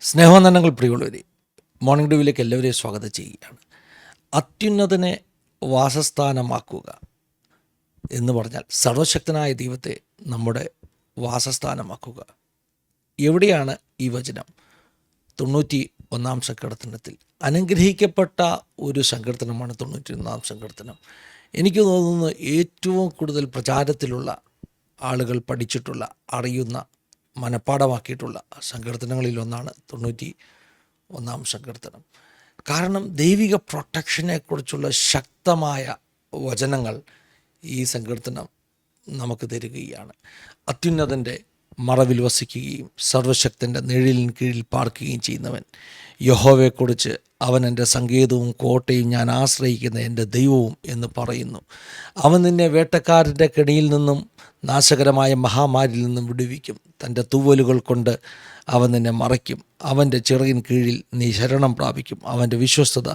സ്നേഹവന്ദനങ്ങൾ പ്രിയമുള്ളവരെ മോർണിംഗ് ഡ്യൂവിലേക്ക് എല്ലാവരെയും സ്വാഗതം ചെയ്യുകയാണ്. അത്യുന്നതനെ വാസസ്ഥാനമാക്കുക എന്ന് പറഞ്ഞാൽ സർവശക്തനായ ദൈവത്തെ നമ്മുടെ വാസസ്ഥാനമാക്കുക. എവിടെയാണ് ഈ വചനം? തൊണ്ണൂറ്റി ഒന്നാം സങ്കീർത്തനത്തിൽ. അനുഗ്രഹിക്കപ്പെട്ട ഒരു സങ്കീർത്തനമാണ് തൊണ്ണൂറ്റി ഒന്നാം സങ്കീർത്തനം. എനിക്ക് തോന്നുന്നു ഏറ്റവും കൂടുതൽ പ്രചാരത്തിലുള്ള ആളുകൾ പഠിച്ചിട്ടുള്ള അറിയുന്ന മനഃപ്പാടമാക്കിയിട്ടുള്ള സങ്കീർത്തനങ്ങളിലൊന്നാണ് തൊണ്ണൂറ്റി ഒന്നാം സങ്കീർത്തനം കാരണം ദൈവിക പ്രൊട്ടക്ഷനെക്കുറിച്ചുള്ള ശക്തമായ വചനങ്ങൾ ഈ സങ്കീർത്തനം നമുക്ക് തരികയാണ്. അത്യുന്നതന്റെ മറവിൽ വസിക്കുകയും സർവശക്തന്റെ നിഴലിന് കീഴിൽ പാർക്കുകയും ചെയ്യുന്നവൻ യഹോവയെക്കുറിച്ച് അവൻ എന്റെ സങ്കേതവും കോട്ടയും ഞാൻ ആശ്രയിക്കുന്ന എന്റെ ദൈവവും എന്ന് പറയുന്നു. അവൻ നിന്നെ വേട്ടക്കാരന്റെ കെണിയിൽ നിന്നും നാശകരമായ മഹാമാരിയിൽ നിന്നും വിടുവിക്കും. തന്റെ തൂവലുകൾ കൊണ്ട് അവൻ നിന്നെ മറയ്ക്കും. അവന്റെ ചിറകിൻ കീഴിൽ നീ ശരണം പ്രാപിക്കും. അവന്റെ വിശ്വസ്തത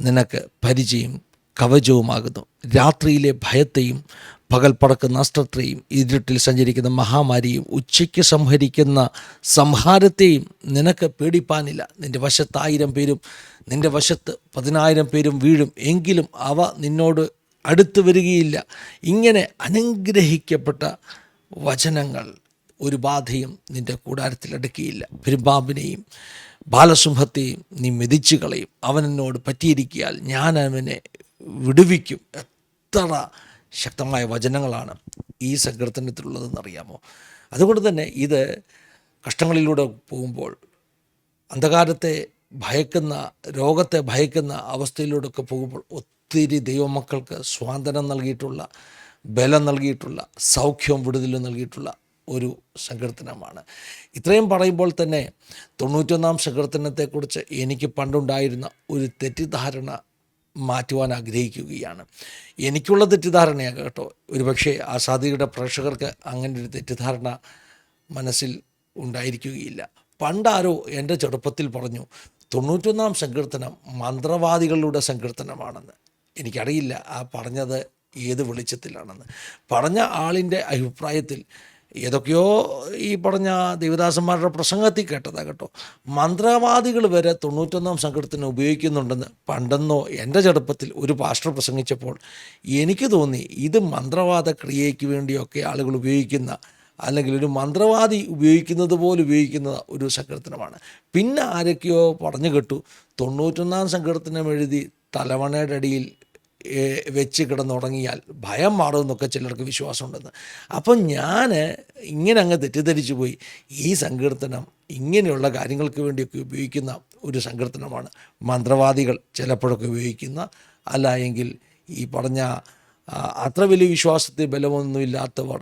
നിനക്ക് പരിചയം കവചവുമാകുന്നു. രാത്രിയിലെ ഭയത്തെയും പകൽ പറക്കുന്ന നഷ്ടത്തെയും ഇരുട്ടിൽ സഞ്ചരിക്കുന്ന മഹാമാരിയും ഉച്ചയ്ക്ക് സംഹരിക്കുന്ന സംഹാരത്തെയും നിനക്ക് പേടിപ്പാനില്ല. നിന്റെ വശത്ത് ആയിരം പേരും നിന്റെ വശത്ത് പതിനായിരം പേരും വീഴും. എങ്കിലും അവ നിന്നോട് അടുത്തു വരികയില്ല. ഇങ്ങനെ അനുഗ്രഹിക്കപ്പെട്ട വചനങ്ങൾ ഒരു ബാധയും നിന്റെ കൂടാരത്തിൽ അടുക്കിയില്ല പെരുമ്പാമ്പിനെയും ബാലസിംഹത്തെയും നീ മെതിച്ചു കളയും അവൻ എന്നോട് പറ്റിയിരിക്കിയാൽ ഞാൻ അവനെ വിടുവിക്കും. എത്ര ശക്തമായ വചനങ്ങളാണ് ഈ സങ്കീർത്തനത്തിലുള്ളതെന്നറിയാമോ അതുകൊണ്ട് തന്നെ ഇത് കഷ്ടങ്ങളിലൂടെ പോകുമ്പോൾ അന്ധകാരത്തെ ഭയക്കുന്ന രോഗത്തെ ഭയക്കുന്ന അവസ്ഥയിലൂടെയൊക്കെ പോകുമ്പോൾ ഒത്തിരി ദൈവമക്കൾക്ക് സ്വാതന്ത്ര്യം നൽകിയിട്ടുള്ള ബലം നൽകിയിട്ടുള്ള സൗഖ്യവും വിടുതലും നൽകിയിട്ടുള്ള ഒരു സങ്കീർത്തനമാണ് ഇത്രയും പറയുമ്പോൾ തന്നെ തൊണ്ണൂറ്റൊന്നാം സങ്കീർത്തനത്തെക്കുറിച്ച് എനിക്ക് പണ്ടുണ്ടായിരുന്ന ഒരു തെറ്റിദ്ധാരണ മാറ്റുവാൻ ആഗ്രഹിക്കുകയാണ്. എനിക്കുള്ള തെറ്റിദ്ധാരണയാണ് കേട്ടോ. ഒരുപക്ഷെ ആസാദിയുടെ പ്രേക്ഷകർക്ക് അങ്ങനെ ഒരു തെറ്റിദ്ധാരണ മനസ്സിൽ ഉണ്ടായിരിക്കുകയില്ല. പണ്ടാരോ എന്റെ ചെറുപ്പത്തിൽ പറഞ്ഞു തൊണ്ണൂറ്റൊന്നാം സങ്കീർത്തനം മന്ത്രവാദികളുടെ സങ്കീർത്തനമാണെന്ന്. എനിക്കറിയില്ല ആ പറഞ്ഞത് ഏത് വെളിച്ചത്തിലാണെന്ന്. പറഞ്ഞ ആളിന്റെ അഭിപ്രായത്തിൽ ഏതൊക്കെയോ ഈ പറഞ്ഞ ദേവദാസന്മാരുടെ പ്രസംഗത്തിൽ കേട്ടതാണ് കേട്ടോ. മന്ത്രവാദികൾ വരെ തൊണ്ണൂറ്റൊന്നാം സംഘടത്തിന് ഉപയോഗിക്കുന്നുണ്ടെന്ന് പണ്ടെന്നോ എന്റെ ചെറുപ്പത്തിൽ ഒരു പാസ്റ്റർ പ്രസംഗിച്ചപ്പോൾ എനിക്ക് തോന്നി ഇത് മന്ത്രവാദ ക്രിയയ്ക്ക് വേണ്ടിയൊക്കെ ആളുകൾ ഉപയോഗിക്കുന്ന അല്ലെങ്കിൽ ഒരു മന്ത്രവാദി ഉപയോഗിക്കുന്നത് പോലെ ഉപയോഗിക്കുന്ന ഒരു സങ്കീർത്തനമാണ് പിന്നെ ആരൊക്കെയോ പറഞ്ഞു കേട്ടു. തൊണ്ണൂറ്റൊന്നാം സങ്കീർത്തനം എഴുതി തലവണയുടെ അടിയിൽ വെച്ച് കിടന്നുറങ്ങിയാൽ ഭയം മാറുമെന്നൊക്കെ ചിലർക്ക് വിശ്വാസമുണ്ടെന്ന്. അപ്പം ഞാൻ ഇങ്ങനെ അങ്ങ് തെറ്റിദ്ധരിച്ചു പോയി. ഈ സങ്കീർത്തനം ഇങ്ങനെയുള്ള കാര്യങ്ങൾക്ക് വേണ്ടിയൊക്കെ ഉപയോഗിക്കുന്ന ഒരു സങ്കീർത്തനമാണ്. മന്ത്രവാദികൾ ചിലപ്പോഴൊക്കെ ഉപയോഗിക്കുന്ന അല്ല എങ്കിൽ ഈ പറഞ്ഞ അത്ര വലിയ വിശ്വാസത്തിൽ ബലമൊന്നുമില്ലാത്തവർ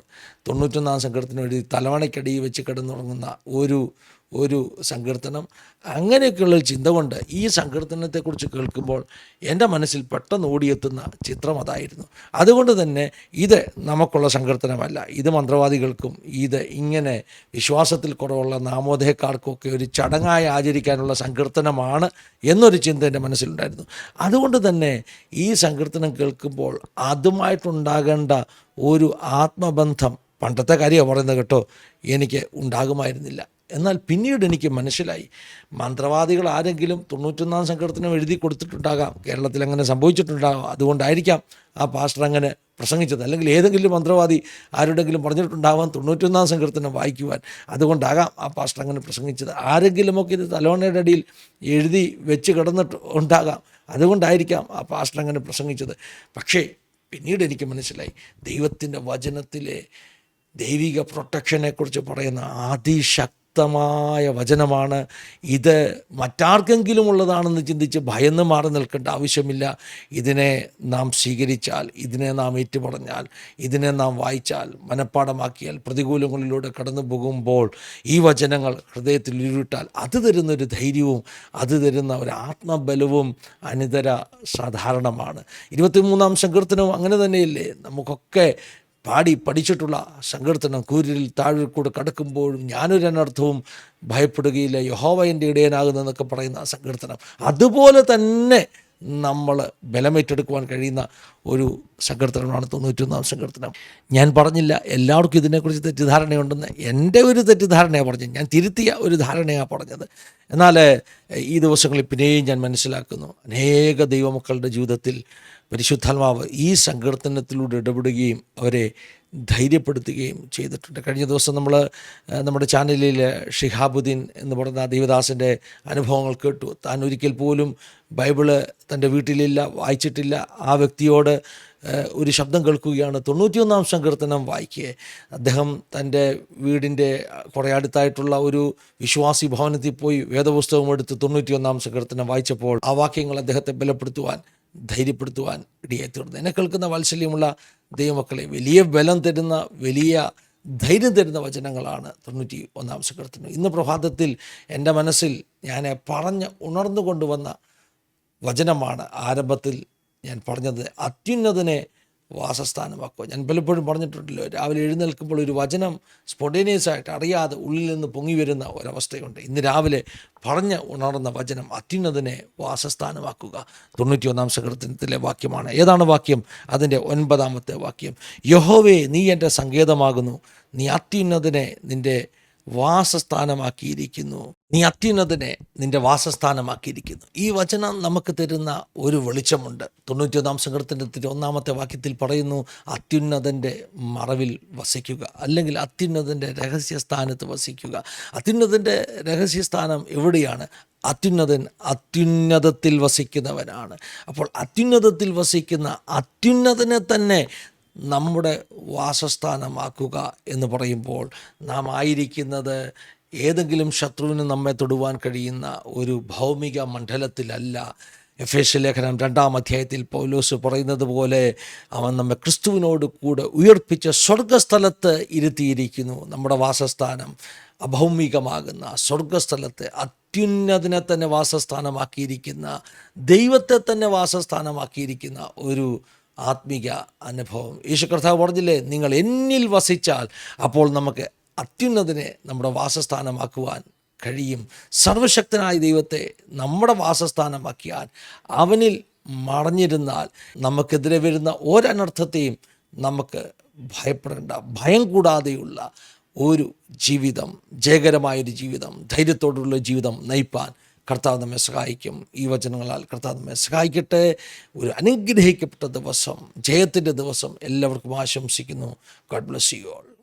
തൊണ്ണൂറ്റൊന്നാം സങ്കീർത്തനം എഴുതി തലവണയ്ക്കടിയിൽ വെച്ച് കിടന്നുറങ്ങുന്ന ഒരു ഒരു സങ്കീർത്തനം. അങ്ങനെയൊക്കെയുള്ള ചിന്ത കൊണ്ട് ഈ സങ്കീർത്തനത്തെക്കുറിച്ച് കേൾക്കുമ്പോൾ എന്റെ മനസ്സിൽ പെട്ടെന്ന് ഓടിയെത്തുന്ന ചിത്രം അതായിരുന്നു. അതുകൊണ്ട് തന്നെ ഇത് നമുക്കുള്ള സങ്കീർത്തനമല്ല. ഇത് മന്ത്രവാദികൾക്കും ഇത് ഇങ്ങനെ വിശ്വാസത്തിൽ കുറവുള്ള നാമോദയക്കാർക്കൊക്കെ ഒരു ചടങ്ങായി ആചരിക്കാനുള്ള സങ്കീർത്തനമാണ് എന്നൊരു ചിന്ത എന്റെ മനസ്സിലുണ്ടായിരുന്നു. അതുകൊണ്ട് തന്നെ ഈ സങ്കീർത്തനം കേൾക്കുമ്പോൾ അതുമായിട്ടുണ്ടാകേണ്ട ഒരു ആത്മബന്ധം പണ്ടത്തെ കാര്യമാണ് പറയുന്നത് കേട്ടോ. എനിക്ക് ഉണ്ടാകുമായിരുന്നില്ല. എന്നാൽ പിന്നീട് എനിക്ക് മനസ്സിലായി. മന്ത്രവാദികൾ ആരെങ്കിലും തൊണ്ണൂറ്റൊന്നാം സങ്കീർത്തനം എഴുതി കൊടുത്തിട്ടുണ്ടാകാം. കേരളത്തിൽ അങ്ങനെ സംഭവിച്ചിട്ടുണ്ടാകാം. അതുകൊണ്ടായിരിക്കാം ആ പാസ്റ്റർ അങ്ങനെ പ്രസംഗിച്ചത്. അല്ലെങ്കിൽ ഏതെങ്കിലും മന്ത്രവാദി ആരുടെങ്കിലും പറഞ്ഞിട്ടുണ്ടാവാം തൊണ്ണൂറ്റൊന്നാം സങ്കീർത്തനം വായിക്കുവാൻ. അതുകൊണ്ടാകാം ആ പാസ്റ്റർ അങ്ങനെ പ്രസംഗിച്ചത്. ആരെങ്കിലുമൊക്കെ ഇത് തലോണയുടെ അടിയിൽ എഴുതി വെച്ച് കിടന്നിട്ട് ഉണ്ടാകാം. അതുകൊണ്ടായിരിക്കാം ആ പാസ്റ്റർ അങ്ങനെ പ്രസംഗിച്ചത്. പക്ഷേ പിന്നീട് എനിക്ക് മനസ്സിലായി. ദൈവത്തിന്റെ വചനത്തിലെ ദൈവിക പ്രൊട്ടക്ഷനെക്കുറിച്ച് പറയുന്ന അതിശക്തമായ വചനമാണ്. ഇത് മറ്റാർക്കെങ്കിലും ഉള്ളതാണെന്ന് ചിന്തിച്ച് ഭയന്ന് മാറി നിൽക്കേണ്ട ആവശ്യമില്ല. ഇതിനെ നാം സ്വീകരിച്ചാൽ ഇതിനെ നാം ഏറ്റുപറഞ്ഞാൽ ഇതിനെ നാം വായിച്ചാൽ മനഃപ്പാടമാക്കിയാൽ പ്രതികൂലങ്ങളിലൂടെ കടന്നു പോകുമ്പോൾ ഈ വചനങ്ങൾ ഹൃദയത്തിൽ ഉരുട്ടാൽ അത് തരുന്നൊരു ധൈര്യവും അത് തരുന്ന ഒരു ആത്മബലവും അനിതര സാധാരണമാണ്. ഇരുപത്തിമൂന്നാം സങ്കീർത്തനവും അങ്ങനെ തന്നെയല്ലേ? നമുക്കൊക്കെ പാടി പഠിച്ചിട്ടുള്ള സങ്കീർത്തനം കൂരിൽ താഴെ കൂടെ കടക്കുമ്പോഴും ഞാനൊരു അനർത്ഥവും ഭയപ്പെടുകയില്ല. യഹോവ എന്റെ ഇടയനാകുന്നതെന്നൊക്കെ പറയുന്ന സങ്കീർത്തനം. അതുപോലെ തന്നെ നമ്മൾ ബലമേറ്റെടുക്കുവാൻ കഴിയുന്ന ഒരു സങ്കീർത്തനമാണ് തൊണ്ണൂറ്റൊന്നാം സങ്കീർത്തനം. ഞാൻ പറഞ്ഞില്ല എല്ലാവർക്കും ഇതിനെക്കുറിച്ച് തെറ്റിദ്ധാരണയുണ്ടെന്ന്. എന്റെ ഒരു തെറ്റിദ്ധാരണയാണ് പറഞ്ഞത്. ഞാൻ തിരുത്തിയ ഒരു ധാരണയാണ് പറഞ്ഞത്. എന്നാൽ ഈ ദിവസങ്ങളിൽ പിന്നെയും ഞാൻ മനസ്സിലാക്കുന്നു അനേക ദൈവമക്കളുടെ ജീവിതത്തിൽ പരിശുദ്ധാത്മാവ് ഈ സങ്കീർത്തനത്തിലൂടെ ഇടപെടുകയും അവരെ ധൈര്യപ്പെടുത്തുകയും ചെയ്തിട്ടുണ്ട്. കഴിഞ്ഞ ദിവസം നമ്മൾ നമ്മുടെ ചാനലിൽ ഷിഹാബുദ്ദീൻ എന്ന് പറയുന്ന ദൈവദാസന്റെ അനുഭവങ്ങൾ കേട്ടു. താൻ ഒരിക്കൽ പോലും ബൈബിൾ തന്റെ വീട്ടിലില്ല വായിച്ചിട്ടില്ല. ആ വ്യക്തിയോട് ഒരു ശബ്ദം കേൾക്കുകയാണ്. തൊണ്ണൂറ്റിയൊന്നാം സങ്കീർത്തനം വായിക്കുക അദ്ദേഹം തന്റെ വീടിന്റെ കുറേ അടുത്തായിട്ടുള്ള ഒരു വിശ്വാസി ഭവനത്തിൽ പോയി വേദപുസ്തകം എടുത്ത് തൊണ്ണൂറ്റിയൊന്നാം സങ്കീർത്തനം വായിച്ചപ്പോൾ ആ വാക്യങ്ങൾ അദ്ദേഹത്തെ ബലപ്പെടുത്തുവാൻ ധൈര്യപ്പെടുത്തുവാൻ ഇടയായി തീർന്നു എന്നെ കേൾക്കുന്ന വാത്സല്യമുള്ള ദൈവമക്കളെ വലിയ ബലം തരുന്ന വലിയ ധൈര്യം തരുന്ന വചനങ്ങളാണ് തൊണ്ണൂറ്റി ഒന്നാം സങ്കീർത്തനം. ഇന്ന് പ്രഭാതത്തിൽ എന്റെ മനസ്സിൽ ഞാൻ പറഞ്ഞ് ഉണർന്നു കൊണ്ടുവന്ന വചനമാണ് ആരംഭത്തിൽ ഞാൻ പറഞ്ഞത് അത്യുന്നതനെ വാസസ്ഥാനമാക്കുക. ഞാൻ പലപ്പോഴും പറഞ്ഞിട്ടുണ്ടല്ലോ രാവിലെ എഴുന്നേൽക്കുമ്പോൾ ഒരു വചനം സ്പോണ്ടേനിയസ് ആയിട്ട് അറിയാതെ ഉള്ളിൽ നിന്ന് പൊങ്ങി വരുന്ന ഒരവസ്ഥയുണ്ട്. ഇന്ന് രാവിലെ പറഞ്ഞ് ഉണർന്ന വചനം അത്യുന്നതനെ വാസസ്ഥാനമാക്കുക. തൊണ്ണൂറ്റി ഒന്നാം സങ്കീർത്തനത്തിലെ വാക്യമാണ്. ഏതാണ് വാക്യം? അതിന്റെ ഒൻപതാമത്തെ വാക്യം. യഹോവേ നീ എന്റെ സങ്കേതമാകുന്നു. നീ അത്യുന്നതനെ നിന്റെ വാസസ്ഥാനമാക്കിയിരിക്കുന്നു. നീ അത്യുന്നതിനെ നിന്റെ വാസസ്ഥാനമാക്കിയിരിക്കുന്നു. ഈ വചനം നമുക്ക് തരുന്ന ഒരു വെളിച്ചമുണ്ട്. തൊണ്ണൂറ്റിയൊന്നാം സങ്കടത്തിന്റെ ഒന്നാമത്തെ വാക്യത്തിൽ പറയുന്നു അത്യുന്നതന്റെ മറവിൽ വസിക്കുക. അല്ലെങ്കിൽ അത്യുന്നതന്റെ രഹസ്യസ്ഥാനത്ത് വസിക്കുക. അത്യുന്നതന്റെ രഹസ്യസ്ഥാനം എവിടെയാണ്? അത്യുന്നതൻ അത്യുന്നതത്തിൽ വസിക്കുന്നവനാണ്. അപ്പോൾ അത്യുന്നതത്തിൽ വസിക്കുന്ന അത്യുന്നതനെ തന്നെ നമ്മുടെ വാസസ്ഥാനമാക്കുക എന്ന് പറയുമ്പോൾ നാം ആയിരിക്കുന്നത് ഏതെങ്കിലും ശത്രുവിന് നമ്മെ തൊടുവാൻ കഴിയുന്ന ഒരു ഭൗമിക മണ്ഡലത്തിലല്ല. എഫ് എസ് ലേഖനം രണ്ടാം അധ്യായത്തിൽ പൗലോസ് പറയുന്നത് പോലെ അവൻ നമ്മെ ക്രിസ്തുവിനോട് കൂടെ ഉയർപ്പിച്ച സ്വർഗസ്ഥലത്ത് ഇരുത്തിയിരിക്കുന്നു. നമ്മുടെ വാസസ്ഥാനം അഭൗമികമാകുന്ന സ്വർഗസ്ഥലത്തെ അത്യുന്നതിനെ തന്നെ വാസസ്ഥാനമാക്കിയിരിക്കുന്ന ദൈവത്തെ തന്നെ വാസസ്ഥാനമാക്കിയിരിക്കുന്ന ഒരു ആത്മിക അനുഭവം. യേശു കർത്താവ് പറഞ്ഞില്ലേ നിങ്ങൾ എന്നിൽ വസിച്ചാൽ അപ്പോൾ നമുക്ക് അത്യുന്നതിനെ നമ്മുടെ വാസസ്ഥാനമാക്കുവാൻ കഴിയും. സർവശക്തനായ ദൈവത്തെ നമ്മുടെ വാസസ്ഥാനമാക്കിയാൽ അവനിൽ മറഞ്ഞിരുന്നാൽ നമുക്കെതിരെ വരുന്ന ഒരനർത്ഥത്തെയും നമുക്ക് ഭയപ്പെടേണ്ട. ഭയം കൂടാതെയുള്ള ഒരു ജീവിതം ജയകരമായൊരു ജീവിതം ധൈര്യത്തോടുള്ള ജീവിതം നയിപ്പാൻ കർത്താവ് നമ്മെ സഹായിക്കും. ഈ വചനങ്ങളാൽ കർത്താവ് നമ്മെ സഹായിക്കട്ടെ. ഒരു അനുഗ്രഹിക്കപ്പെട്ട ദിവസം ജയത്തിന്റെ ദിവസം എല്ലാവർക്കും ആശംസിക്കുന്നു. God bless you all